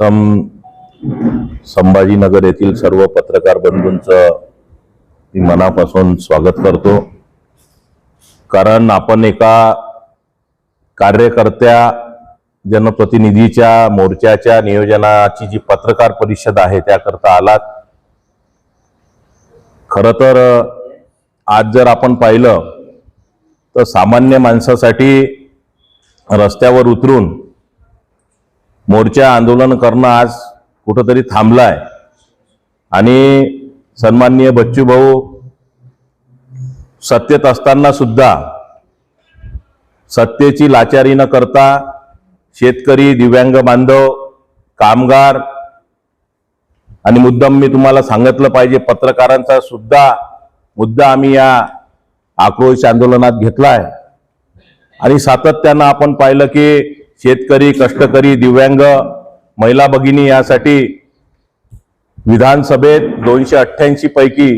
प्रथम संभाजीनगर येथील सर्व पत्रकार बंधूंचं मी मनापासून स्वागत करतो. कारण आपण एका कार्यकर्त्या जनप्रतिनिधीच्या मोर्चाच्या नियोजनाची जी पत्रकार परिषद आहे त्याकरता आलात. खर तर आज जर आपण पाहिलं तर सामान्य माणसासाठी रस्त्यावर उतरून मोर्चा आंदोलन करणं आज कुठंतरी थांबलाय. आणि सन्माननीय बच्चू भाऊ सत्तेत असताना सुद्धा सत्तेची लाचारी न करता शेतकरी दिव्यांग बांधव कामगार आणि मुद्दाम मी तुम्हाला सांगितलं पाहिजे पत्रकारांचा सुद्धा मुद्दा आम्ही या आक्रोश आंदोलनात घेतलाय. आणि सातत्यानं आपण पाहिलं की शेतकरी कष्टकरी दिव्यांग महिला भगिनी यासाठी विधानसभेत दोनशे अठ्ठ्याऐंशी पैकी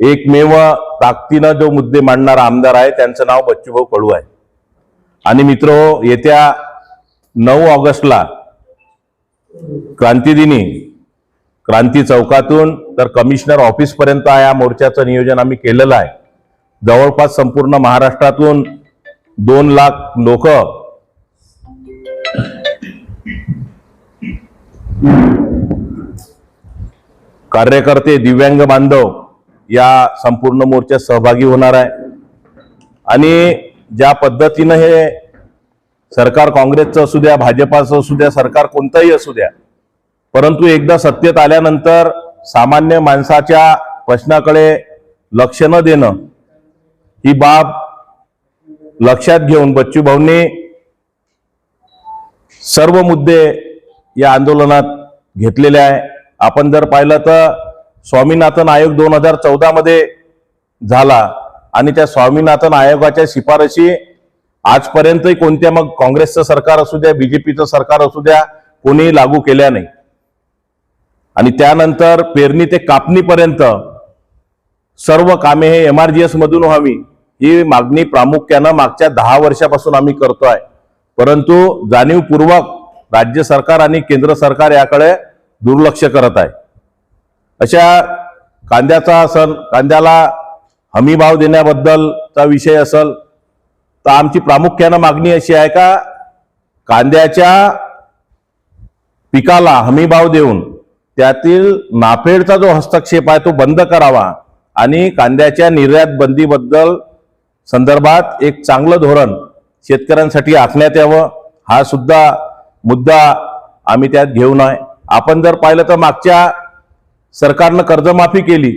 एकमेव ताकदीनं जो मुद्दे मांडणारा आमदार आहे त्यांचं नाव बच्चूभाऊ कडू आहे. आणि मित्र येत्या नऊ ऑगस्टला क्रांतीदिनी क्रांती चौकातून तर कमिशनर ऑफिसपर्यंत या मोर्चाचं नियोजन आम्ही केलेलं आहे. जवळपास संपूर्ण महाराष्ट्रातून दोन लाख लोक कार्यकर्ते दिव्यांग बांधव या संपूर्ण मोर्चात सहभागी होणार आहे. आणि ज्या पद्धतीनं हे सरकार काँग्रेसचं असू द्या भाजपाचं असू द्या सरकार कोणतंही असू द्या परंतु एकदा सत्तेत आल्यानंतर सामान्य माणसाच्या प्रश्नाकडे लक्ष न देणं ही बाब लक्षात घेऊन बच्चू भाऊंनी सर्व मुद्दे या आंदोलनात घेतलेल्या आहे. आपण जर पाहिलं तर स्वामीनाथन आयोग दोन हजार चौदामध्ये झाला आणि त्या स्वामीनाथन आयोगाच्या शिफारशी आजपर्यंतही कोणत्या मग काँग्रेसचं सरकार असू द्या बीजेपीचं सरकार असू द्या कोणीही लागू केल्या नाही. आणि त्यानंतर पेरणी ते कापणीपर्यंत सर्व कामे हे एम आर जी मधून व्हावी ही मागणी प्रामुख्यानं मागच्या दहा वर्षापासून आम्ही करतो आहे परंतु जाणीवपूर्वक राज्य सरकार आणि केंद्र सरकार याकडे दुर्लक्ष करत आहे. अशा कांद्याचा असल कांद्याला हमी भाव देण्याबद्दलचा विषय असल तर आमची प्रामुख्यानं मागणी अशी आहे का कांद्याच्या पिकाला हमी भाव देऊन त्यातील नाफेडचा जो हस्तक्षेप आहे तो बंद करावा आणि कांद्याच्या निर्यात बंदीबद्दल संदर्भात एक चांगलं धोरण शेतकऱ्यांसाठी आखण्यात यावं हा सुद्धा मुद्दा आम्ही त्यात घेऊन आहे आपण जर पाहिलं तर मागच्या सरकारनं कर्जमाफी केली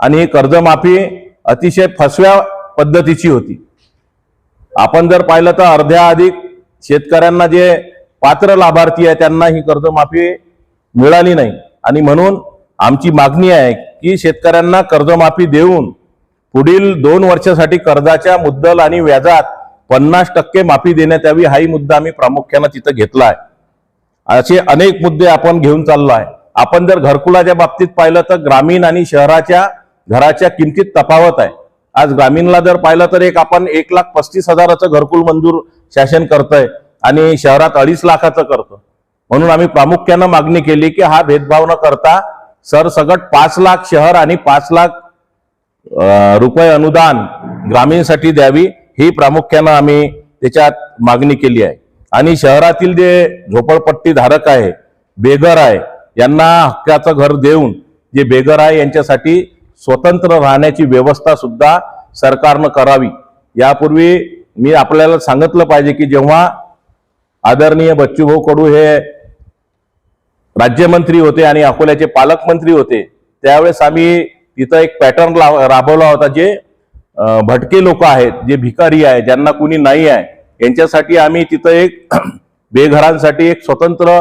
आणि ही कर्जमाफी अतिशय फसव्या पद्धतीची होती. आपण जर पाहिलं तर अर्ध्या अधिक शेतकऱ्यांना जे पात्र लाभार्थी आहे त्यांना ही कर्जमाफी मिळाली नाही. आणि म्हणून आमची मागणी आहे की शेतकऱ्यांना कर्जमाफी देऊन पुढील दोन वर्षासाठी कर्जाच्या मुद्दल आणि व्याजात पन्नास टक्के माफी देण्यात यावी हाही मुद्दा आम्ही प्रामुख्यानं तिथं घेतला आहे असे अनेक मुद्दे आपण घेऊन चाललो आहे आपण जर घरकुलाच्या बाबतीत पाहिलं तर ग्रामीण आणि शहराच्या घराच्या किमतीत तफावत आहे. आज ग्रामीणला जर पाहिलं तर एक आपण एक लाख पस्तीस हजाराचं घरकुल मंजूर शासन करतंय आणि शहरात अडीच लाखाचं करतं म्हणून आम्ही प्रामुख्यानं मागणी केली की हा भेदभाव न करता सरसगट पाच लाख शहर आणि पाच लाख रुपये अनुदान ग्रामीणसाठी द्यावी. ही प्रामुख्यानं आम्ही त्याच्यात मागणी केली आहे. आणि शहरातील जे झोपडपट्टी धारक आहे बेघर आहे यांना हक्काचं घर देऊन जे बेघर आहे यांच्यासाठी स्वतंत्र राहण्याची व्यवस्था सुद्धा सरकारनं करावी. यापूर्वी मी आपल्याला सांगितलं पाहिजे की जेव्हा आदरणीय बच्चूभाऊ कडू हे राज्यमंत्री होते आणि अकोल्याचे पालकमंत्री होते त्यावेळेस आम्ही तिथं एक पॅटर्न राबवला होता जे भटके लोक आहेत जे भिकारी आहे ज्यांना कुणी नाही आहे यांच्यासाठी आम्ही तिथं एक बेघरांसाठी एक स्वतंत्र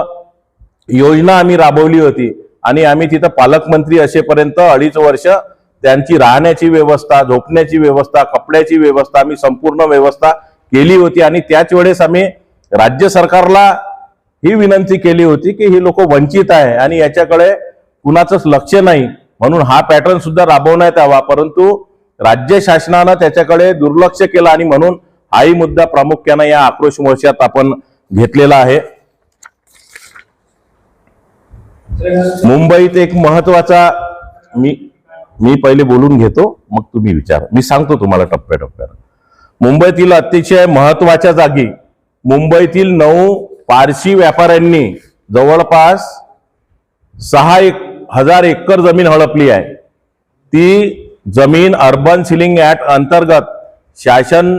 योजना आम्ही राबवली होती. आणि आम्ही तिथं पालकमंत्री असेपर्यंत अडीच वर्ष त्यांची राहण्याची व्यवस्था झोपण्याची व्यवस्था कपड्याची व्यवस्था आम्ही संपूर्ण व्यवस्था केली होती. आणि त्याच वेळेस आम्ही राज्य सरकारला ही विनंती केली होती की ही लोक वंचित आहे आणि याच्याकडे कुणाचंच लक्ष नाही. म्हणून हा पॅटर्न सुद्धा राबवण्यात यावा. परंतु राज्य शासनानं त्याच्याकडे दुर्लक्ष केलं आणि म्हणून हाही मुद्दा प्रामुख्यानं या आक्रोश मोर्चात आपण घेतलेला आहे. मुंबईत एक महत्त्वाचा मी मी पहिले बोलून घेतो मग तुम्ही विचार. मी सांगतो तुम्हाला टप्प्याटप्प्यानं. मुंबईतील अतिशय महत्त्वाच्या जागी मुंबईतील नऊ पारशी व्यापाऱ्यांनी जवळपास सहा एक हजार एकर जमीन हडपली आहे. ती जमीन अर्बन सिलिंग ऍक्ट अंतर्गत शासन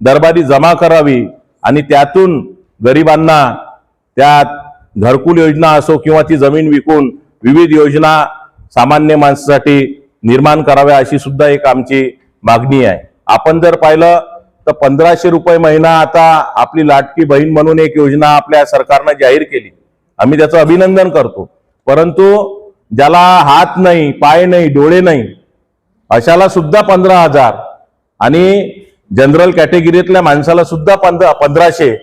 दरबारी जमा करावी आणि त्यातून गरिबांना त्यात घरकुल योजना असो किंवा ती जमीन विकून विविध योजना सामान्य माणसासाठी निर्माण कराव्या अशी सुद्धा एक आमची मागणी आहे. आपण जर पाहिलं तर पंधराशे रुपये महिना आता आपली लाटकी बहीण म्हणून एक योजना आपल्या सरकारनं जाहीर केली. आम्ही त्याचं अभिनंदन करतो. परंतु ज्याला हात नाही पाय नाही डोळे नाही अशाला सुद्धा पंधरा हजार. आणि जनरल कॅटेगरीतल्या माणसाला सुद्धा पंधरा पंधराशे.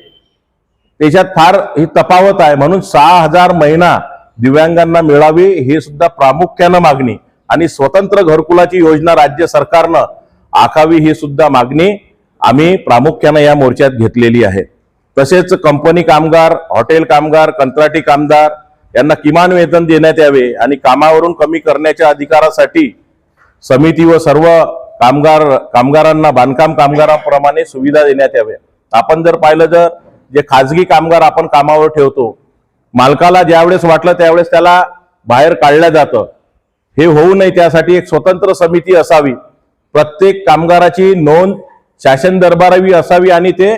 त्याच्यात फार ही तफावत आहे. म्हणून सहा हजार महिना दिव्यांगांना मिळावी हे सुद्धा प्रामुख्यानं मागणी. आणि स्वतंत्र घरकुलाची योजना राज्य सरकारनं आखावी ही सुद्धा मागणी आम्ही प्रामुख्यानं या मोर्चात घेतलेली आहे. तसेच कंपनी कामगार हॉटेल कामगार कंत्राटी कामगार यांना किमान वेतन देण्यात यावे आणि कामावरून कमी करण्याच्या अधिकारासाठी समिती व सर्व कामगार कामगारांना बांधकाम कामगारांप्रमाणे सुविधा देण्यात याव्या. आपण जर पाहिलं तर जे खाजगी कामगार आपण कामावर ठेवतो मालकाला ज्यावेळेस वाटलं त्यावेळेस त्याला बाहेर काढलं जातं. हे होऊ नये त्यासाठी एक स्वतंत्र समिती असावी. प्रत्येक कामगाराची नोंद शासन दरबारावी असावी आणि ते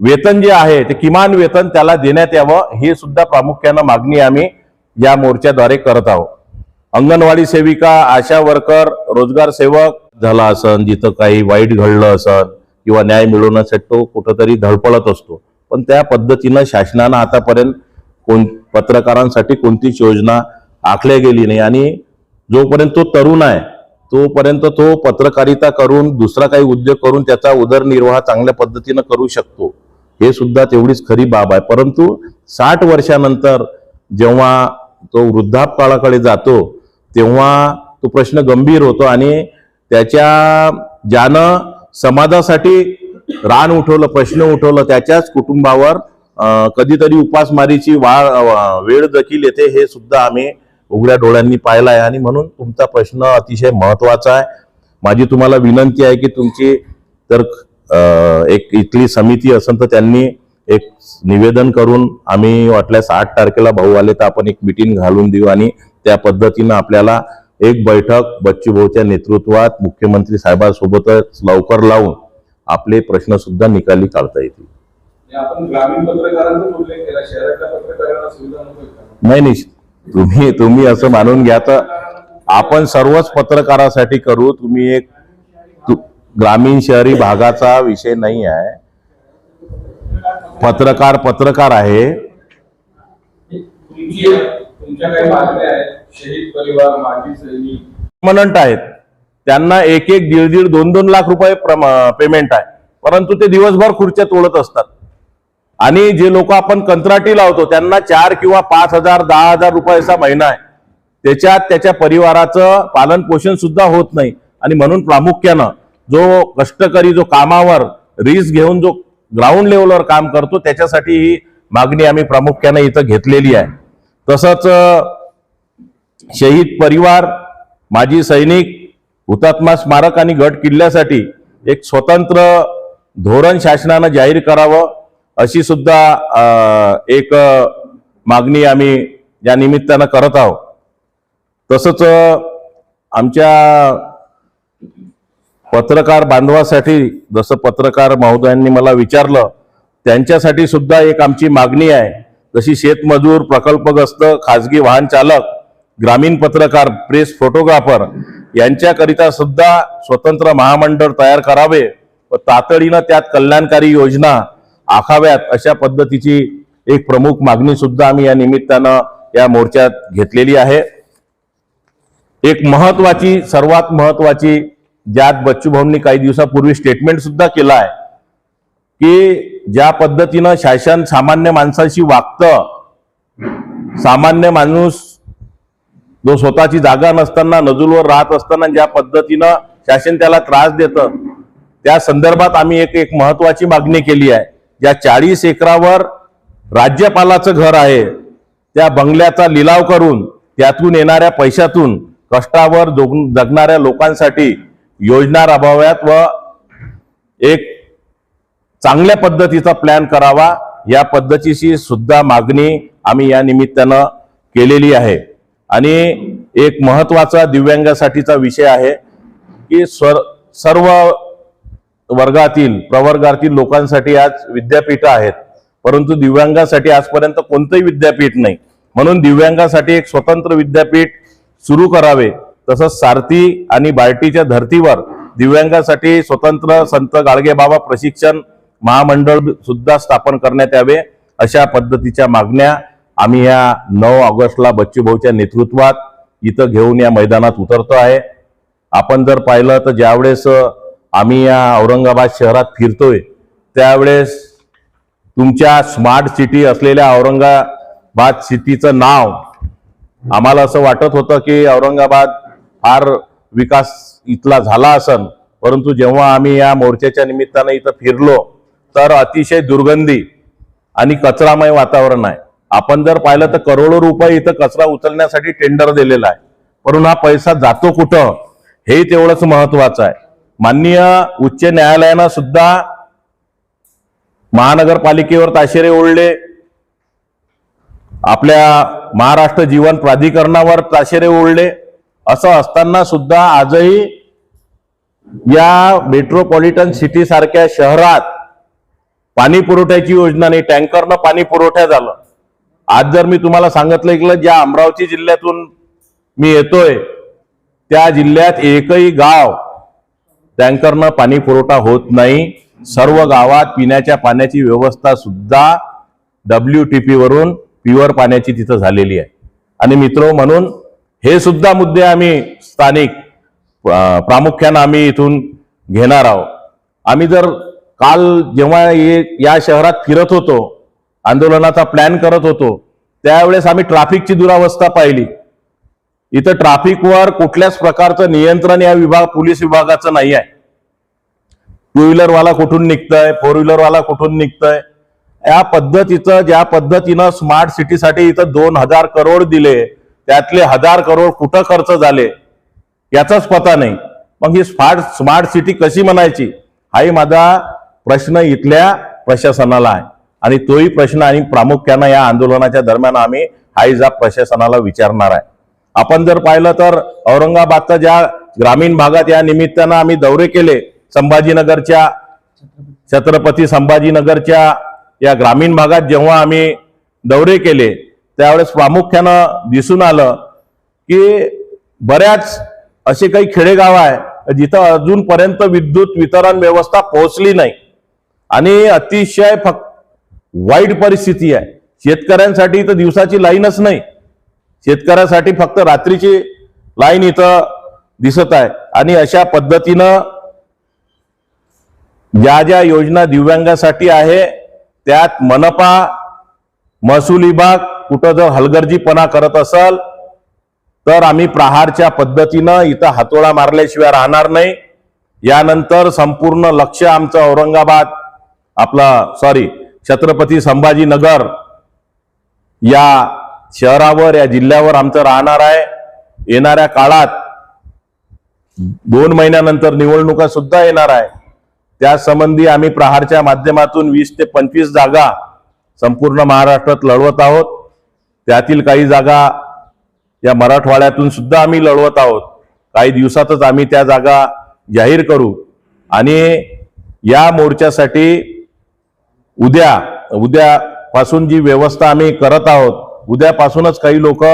वेतन जे आहे ते किमान वेतन त्याला देण्यात यावं हे सुद्धा प्रामुख्यानं मागणी आम्ही या मोर्चाद्वारे करत आहोत. अंगणवाडी सेविका आशा वर्कर रोजगार सेवक झाला असन जिथं काही वाईट घडलं असन किंवा न्याय मिळवण्यासाठी तो कुठंतरी धडपडत असतो. पण त्या पद्धतीनं शासनानं आतापर्यंत कोण पत्रकारांसाठी कोणतीच योजना आखल्या गेली नाही आणि जोपर्यंत तो तरुण आहे तोपर्यंत तो पत्रकारिता करून दुसरा काही उद्योग करून त्याचा उदरनिर्वाह चांगल्या पद्धतीनं करू शकतो हे सुद्धा तेवढीच खरी बाब आहे. परंतु साठ वर्षानंतर जेव्हा तो वृद्धापकाळाकडे जातो तेव्हा तो प्रश्न गंभीर होतो आणि त्याच्या ज्यानं समाजासाठी रान उठवलं प्रश्न उठवलं त्याच्याच कुटुंबावर कधीतरी उपासमारीची वा वेळ देखील येते हे सुद्धा आम्ही उघड्या डोळ्यांनी पाहिलं आहे. आणि म्हणून तुमचा प्रश्न अतिशय महत्त्वाचा आहे. माझी तुम्हाला विनंती आहे की तुमची तर एक इथली समिती असेल तर त्यांनी एक निवेदन करून आम्ही वाटल्यास आठ तारखेला भाऊ आले तर आपण एक मिटिंग घालून देऊ आणि त्या पद्धतीनं आपल्याला एक बैठक बच्चू भाऊच्या नेतृत्वात मुख्यमंत्री साहेबांसोबतच लवकर लावून आपले प्रश्न सुद्धा निकाली काढता येतील. नाही नाही. तुम्ही तुम्ही असं मानून घ्या तर आपण सर्वच पत्रकारासाठी करू तुम्ही एक ग्रामीण शहरी भागाचा विषय नाही आहे. पत्रकार पत्रकार आहे. शहीद परिवार माजी सैनिक. परमनंट आहेत. त्यांना एक एक दीड दीड दोन दोन लाख रुपये पेमेंट आहे. परंतु ते दिवसभर खुर्च्या तोडत असतात. आणि जे लोक आपण कंत्राटी लावतो त्यांना चार किंवा पाच हजार दहा हजार रुपयाचा महिना आहे. त्याच्यात त्याच्या परिवाराचं पालन पोषण सुद्धा होत नाही. आणि म्हणून प्रामुख्यानं जो कष्टकरी जो कामावर रिस्क घेऊन जो ग्राउंड लेवलवर काम करतो त्याच्यासाठी ही मागणी आम्ही प्रामुख्यानं इथं घेतलेली आहे. तसंच शहीद परिवार माजी सैनिक हुतात्मा स्मारक आणि गट किल्ल्यासाठी एक स्वतंत्र धोरण शासनानं जाहीर करावं अशी सुद्धा एक मागणी आम्ही या निमित्तानं करत आहोत. तसंच आमच्या पत्रकार बांधवासाठी जसं पत्रकार महोदयांनी मला विचारलं त्यांच्यासाठी सुद्धा एक आमची मागणी आहे. जशी शेतमजूर प्रकल्पग्रस्त खाजगी वाहन चालक ग्रामीण पत्रकार प्रेस फोटोग्राफर यांच्याकरिता सुद्धा स्वतंत्र महामंडळ तयार करावे व तातडीनं त्यात कल्याणकारी योजना आखाव्यात अशा पद्धतीची एक प्रमुख मागणी सुद्धा आम्ही या निमित्तानं या मोर्चात घेतलेली आहे. एक महत्वाची सर्वात महत्वाची ज्यात बच्चू भाऊंनी काही दिवसापूर्वी स्टेटमेंट सुद्धा केलं आहे की ज्या पद्धतीनं शासन सामान्य माणसाशी वागतं सामान्य माणूस जो स्वतःची जागा नसताना नजूलवर राहत असताना ज्या पद्धतीनं शासन त्याला त्रास देतं त्या संदर्भात आम्ही एक एक महत्वाची मागणी केली आहे. ज्या चाळीस एकरावर राज्यपालाचं घर आहे त्या बंगल्याचा लिलाव करून त्यातून येणाऱ्या पैशातून कष्टावर जोग- जगणाऱ्या लोकांसाठी योजना राबवाव्यात व एक चांगल्या पद्धतीचा प्लॅन करावा या पद्धतीची सुद्धा मागणी आम्ही या निमित्तानं केलेली आहे. आणि एक महत्त्वाचा दिव्यांगासाठीचा विषय आहे की स्वर सर्व वर्गातील प्रवर्गातील लोकांसाठी आज विद्यापीठं आहेत. परंतु दिव्यांगासाठी आजपर्यंत कोणतंही विद्यापीठ नाही. म्हणून दिव्यांगासाठी एक स्वतंत्र विद्यापीठ सुरू करावे. तसंच सारथी आणि बार्टीच्या धर्तीवर दिव्यांगासाठी स्वतंत्र संत गाडगेबाबा प्रशिक्षण महामंडळ सुद्धा स्थापन करण्यात यावे अशा पद्धतीच्या मागण्या आम्ही या नऊ ऑगस्टला बच्चूभाऊच्या नेतृत्वात इथं घेऊन या मैदानात उतरतो आहे. आपण जर पाहिलं तर ज्यावेळेस आम्ही या औरंगाबाद शहरात फिरतोय त्यावेळेस तुमच्या स्मार्ट सिटी असलेल्या औरंगाबाद सिटीचं नाव आम्हाला असं वाटत होतं की औरंगाबाद फार विकास इथला झाला असन परंतु जेव्हा आम्ही या मोर्चाच्या निमित्तानं इथं फिरलो तर अतिशय दुर्गंधी आणि कचरामय वातावरण आहे. आपण जर पाहिलं तर करोडो रुपये इथं कचरा उचलण्यासाठी टेंडर दिलेला आहे. परंतु हा पैसा जातो कुठं? हे तेवढंच महत्वाचं आहे. माननीय उच्च न्यायालयानं सुद्धा महानगरपालिकेवर ताशेरे ओढले. आपल्या महाराष्ट्र जीवन प्राधिकरणावर ताशेरे ओढले. असं असताना सुद्धा आजही या मेट्रोपॉलिटन सिटी सारख्या शहरात पाणी पुरवठ्याची योजना नाही. टँकरनं पाणी पुरवठा झालं. आज जर मी तुम्हाला सांगितलं की ज्या अमरावती जिल्ह्यातून मी येतोय त्या जिल्ह्यात एकही गाव टँकरनं पाणी पुरवठा होत नाही. सर्व गावात पिण्याच्या पाण्याची व्यवस्था सुद्धा डब्ल्यू टी पी वरून प्युअर पाण्याची तिथं झालेली आहे. आणि मित्र म्हणून हे सुद्धा मुद्दे आम्ही स्थानिक प्रामुख्यानं आम्ही इथून घेणार आहोत. आम्ही जर काल जेव्हा या शहरात फिरत होतो आंदोलनाचा प्लॅन करत होतो. त्यावेळेस आम्ही ट्रॅफिकची दुरावस्था पाहिली. इथं ट्रॅफिकवर कुठल्याच प्रकारचं नियंत्रण या विभाग पोलीस विभागाचं नाही आहे. टू व्हीलरवाला कुठून निघतंय फोर व्हीलरवाला कुठून निघतंय? या पद्धतीचं ज्या पद्धतीनं स्मार्ट सिटीसाठी इथं दोन हजार करोड दिले त्यातले हजार करोड कुठं खर्च झाले याचाच पता नाही. मग ही स्मार्ट स्मार्ट सिटी कशी म्हणायची? हाही माझा प्रश्न इथल्या प्रशासनाला आहे. आणि तोही प्रश्न आणि प्रामुख्यानं या आंदोलनाच्या दरम्यान आम्ही हाही प्रशासनाला विचारणार आहे. आपण जर पाहिलं तर औरंगाबादचा ज्या ग्रामीण भागात या निमित्तानं आम्ही दौरे केले संभाजीनगरच्या छत्रपती संभाजीनगरच्या या ग्रामीण भागात जेव्हा आम्ही दौरे केले त्यावेळेस प्रामुख्यानं दिसून आलं की बऱ्याच असे काही खेडेगाव आहे जिथं अजूनपर्यंत विद्युत वितरण व्यवस्था पोहोचली नाही. आणि अतिशय फक्त वाईट परिस्थिती आहे. शेतकऱ्यांसाठी तर दिवसाची लाईनच नाही. शेतकऱ्यासाठी फक्त रात्रीची लाईन इथं दिसत आहे. आणि अशा पद्धतीनं ज्या ज्या योजना दिव्यांगासाठी आहे त्यात मनपा महसूल विभाग कुठं जर हलगर्जीपणा करत असल तर आम्ही प्रहारच्या पद्धतीनं इथं हातोळा मारल्याशिवाय राहणार नाही. यानंतर संपूर्ण लक्ष आमचं औरंगाबाद आपला सॉरी छत्रपती संभाजीनगर या शहरावर या जिल्ह्यावर आमचं राहणार आहे. येणाऱ्या काळात दोन महिन्यानंतर निवडणुका सुद्धा येणार आहे. त्या संबंधी आम्ही प्रहारच्या माध्यमातून वीस ते पंचवीस जागा संपूर्ण महाराष्ट्रात लढवत आहोत. त्यातील काही जागा या मराठवाड्यातून सुद्धा आम्ही लढवत आहोत. काही दिवसातच आम्ही त्या जागा जाहीर करू. आणि या मोर्चासाठी उद्या उद्यापासून जी व्यवस्था आम्ही करत आहोत उद्यापासूनच काही लोक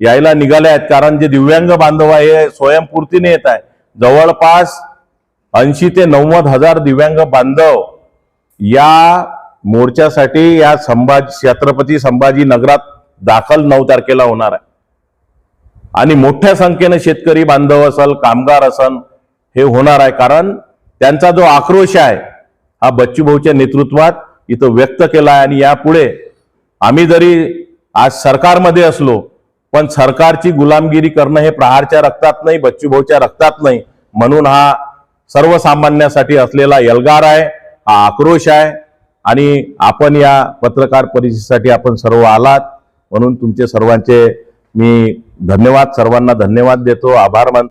यायला निघाले आहेत. कारण जे दिव्यांग बांधव आहे हे स्वयंपूर्तीने येत आहे. जवळपास ऐंशी ते नव्वद हजार दिव्यांग बांधव या मोर्चासाठी या संभाजी छत्रपती संभाजी नगरात दाखल नऊ तारखेला होणार आहे. आणि मोठ्या संख्येने शेतकरी बांधव असल कामगार असल हे होणार आहे. कारण त्यांचा जो आक्रोश आहे हा बच्चूभाऊच्या नेतृत्वात इथं व्यक्त केला आहे आणि यापुढे आम्ही जरी आज सरकारमध्ये असलो पण सरकारची गुलामगिरी करणं हे प्रहारच्या रक्तात नाही बच्चूभाऊच्या रक्तात नाही म्हणून हा सर्वसामान्यासाठी असलेला एल्गार आहे हा आक्रोश आहे आणि आपण या पत्रकार परिषदेसाठी आपण सर्व आलात. म्हणून तुमचे सर्वांचे मी धन्यवाद सर्वांना धन्यवाद देतो. आभार मानतो.